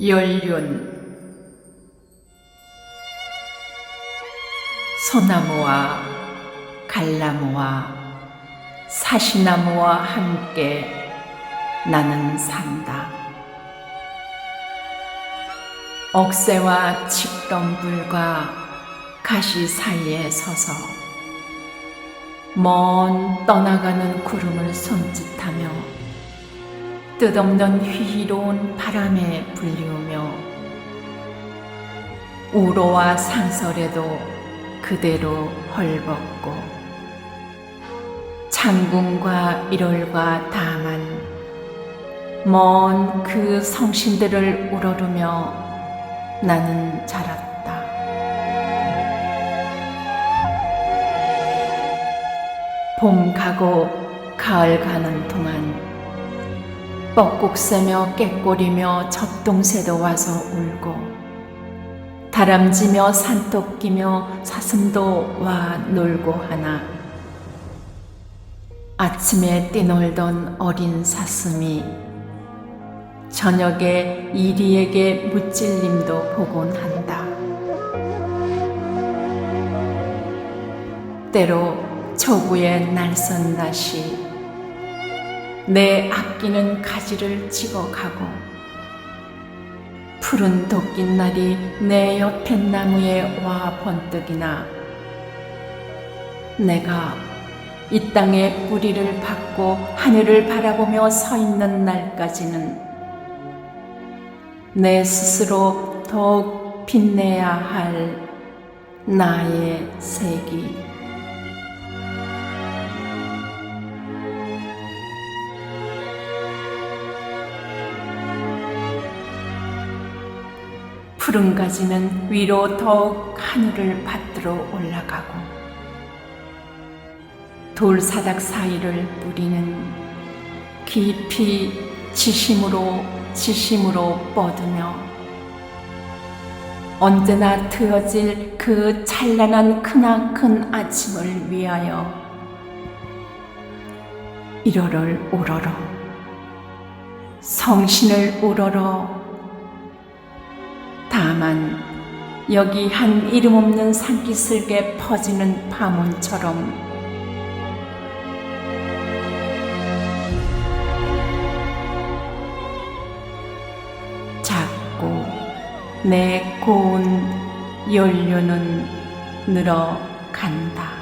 연륜 소나무와 갈나무와 사시나무와 함께 나는 산다. 억새와 칡덩불과 가시 사이에 서서 먼 떠나가는 구름을 손짓하며 뜻없는 희희로운 바람에 불리우며 우로와 상설에도 그대로 헐벗고 창궁과 일월과 다만 먼 그 성신들을 우러르며 나는 자랐다. 봄 가고 가을 가는 동안 뻐꾹 새며 깨꼬리며 접동새도 와서 울고 다람쥐며 산토끼며 사슴도 와 놀고 하나 아침에 뛰놀던 어린 사슴이 저녁에 이리에게 무찔림도 보곤 한다. 때로 초구의 날선 낮이 내 아끼는 가지를 찍어가고 푸른 도끼날이 내 옆에 나무에 와 번뜩이나 내가 이 땅에 뿌리를 박고 하늘을 바라보며 서 있는 날까지는 내 스스로 더욱 빛내야 할 나의 색이 푸른 가지는 위로 더욱 하늘을 받들어 올라가고 돌사닥 사이를 뿌리는 깊이 지심으로 지심으로 뻗으며 언제나 트어질 그 찬란한 크나큰 아침을 위하여 이러를 우러러 성신을 우러러 다만 여기 한 이름 없는 산기슭에 퍼지는 파문처럼 작고 내 고운 연료는 늘어간다.